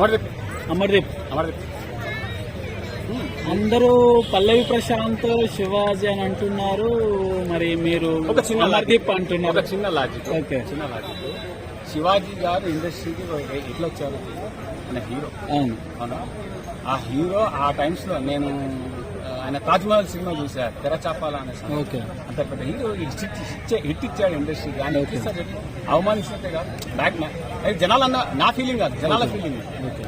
అమర్దీప్ అమర్దీప్ అమర్దీప్ అందరూ పల్లవి ప్రశాంత్ శివాజీ అని అంటున్నారు. మరి మీరు ఒక చిన్న అమర్దీప్ ఒక అంటున్నారు. చిన్న లాజిక్ ఓకే. చిన్న లాజిక్ శివాజీ గారు ఇండస్ట్రీకి ఎట్లా వచ్చారు? ఆయన హీరో. అవును. అవునా? ఆ హీరో ఆ టైమ్స్లో నేను ఆయన తాజ్మహల్ సినిమా చూసా తెరచాపాల అనే. ఓకే. అంత పెద్ద హీరో హిట్ ఇచ్చే- హిట్ ఇచ్చాడు ఆయన ఓకే. ఇస్తారు చెప్పు. అవమానించినట్టే కాదు. బ్యాక్ మ్యాన్ అది జనాలన్న నా ఫీలింగ్ కాదు జనాల ఫీలింగ్.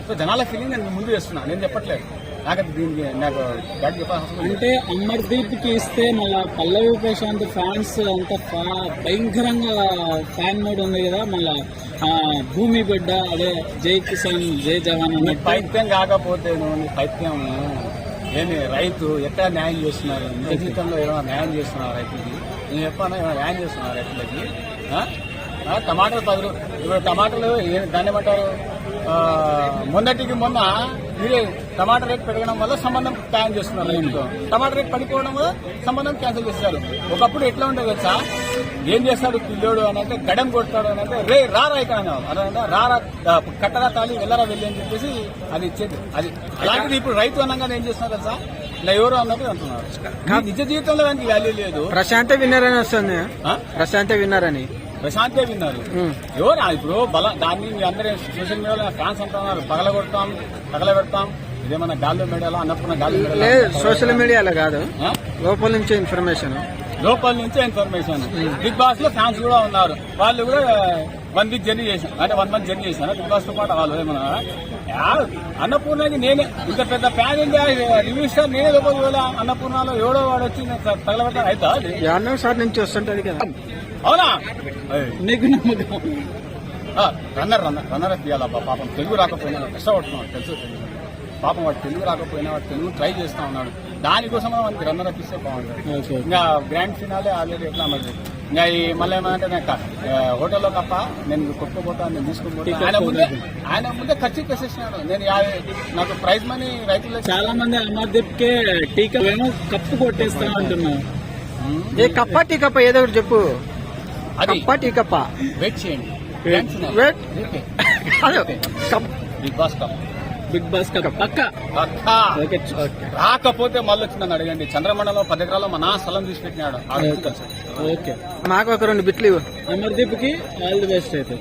సో జనాల ఫీలింగ్ నేను ముందు చేస్తున్నా. నేను చెప్పట్లేదు. నాకు దీనికి నాకు. అంటే అమర్దీప్కి ఇస్తే మళ్ళా పల్లవి ప్రశాంత్ ఫ్యాన్స్ అంత భయంకరంగా ఫ్యాన్ మోడ్ ఉంది కదా మళ్ళా భూమి బిడ్డ అదే జై కిసాన్ జై జవాన్ పైత్యం కాకపోతే పైత్యం ఏమి రైతు ఎక్కడ న్యాయం చేస్తున్నారు? నిజ జీవితంలో ఏమైనా న్యాయం చేస్తున్నారు రైతులకి? నేను చెప్పాను ఏమైనా న్యాయం చేస్తున్నారు రైతులకి? టమాటాలు పది ఇప్పుడు టమాటాలు ఏ- దాన్ని ఏమంటారు? మొన్నటికి మొన్న మీరే టమాటా రేట్ పెరగడం వల్ల సంబంధం క్యాన్ చేస్తున్నారు రైతుతో టమాటా రేట్ పడిపోవడం వల్ల సంబంధం క్యాన్సిల్ చేస్తారు ఒకప్పుడు ఎట్లా ఉండేది తెలుసా? ఏం చేస్తాడు పిల్లోడు అని అంటే గడం కొడతాడు అని అంటే రే రారా ఇక్కడ అంటే రారా కట్టరా తాళి వెళ్ళరా వెళ్ళి అని చెప్పేసి అది ఇచ్చేది. అది అలాంటిది ఇప్పుడు రైతు అనగానే ఏం చేస్తున్నారు తెలుసా? ఇలా ఎవరు అన్నట్టు అంటున్నారు. నిజ జీవితంలో దానికి వాల్యూ లేదు. ప్రశాంతే విన్నర్ అని వస్తుంది? ప్రశాంతే విన్నర్ అని ప్రశాంతే విన్నారు. ఎవరు? ఇప్పుడు బల దాన్ని మీ అందరూ సోషల్ మీడియాలో ఫ్యాన్స్ అంటున్నారు. పగల కొడతాం పగల పెడతాం ఇదేమన్నా గాల్లో మీడియాలో అన్నప్పుడు గాల్లో సోషల్ మీడియాలో కాదు? లోపల నుంచే ఇన్ఫర్మేషన్ లోపల నుంచే ఇన్ఫర్మేషన్ బిగ్ బాస్లో ఫ్యాన్స్ కూడా ఉన్నారు. వాళ్ళు కూడా వన్ వీక్ జర్నీ చేశాను అంటే వన్ మంత్ జర్నీ చేశాను బిగ్ బాస్తో పాటు వాళ్ళు ఏమన్నా అన్నపూర్ణకి నేనే ఇంత పెద్ద ఫ్యాన్ ఇండియా రివ్యూ స్టార్ నేనే లోపల పోలే. అన్నపూర్ణలో ఎవడో వాడు వచ్చి తగలబెట్టాలి అయితే సార్ నుంచి వస్తుంటది కదా. అవునా. నీకు నమ్మకం. రన్నర్ రన్నర్ రన్నర్ తీయాలబ్బా పాపం. తెలుగు రాకపోయినా కష్టపడుతున్నాడు. తెలుసు. పాపం వాడు తెలుగు రాకపోయినా వాడు తెలుగు ట్రై చేస్తా ఉన్నాడు. దానికోసం మనకి రన్నర్ అప్పిస్తే బాగుంటుంది ఓకే. ఇంకా గ్రాండ్ ఫినాలే ఆల్రెడీ ఎట్లా మరి? ఇంకా ఈ మళ్ళీ ఏమంటే నాకు ఆ, హోటల్లో తప్ప నేను కొట్టుకుపోతా నేను తీసుకుని ఆయన ముందే ఆయన ముందే ఖర్చు చేసేసినాడు నేను యాభై నాకు ప్రైజ్ మనీ రైతులకు చాలా మంది అమర్దీప్ కే టీకా ఏమో కప్పు కొట్టేస్తా అంటున్నారు ఏ కప్ప టీ కప్ప ఏదో ఒకటి చెప్పు. అది. కప్ప టీ కప్ప వెయిట్ చేయండి వెయిట్ ఓకే అదే. Cup Bigg Boss cup Bigg Boss రాకపోతే మళ్ళీ వచ్చి నన్ను అడగండి. చంద్రమండలం పది ఎకరాల్లో మా నా స్థలం తీసి పెట్టినాడు. ఓకే మాకు ఒక రెండు బిట్లు ఇవ్వు. అమర్దీప్కి ఆల్ ది బెస్ట్ అయితే.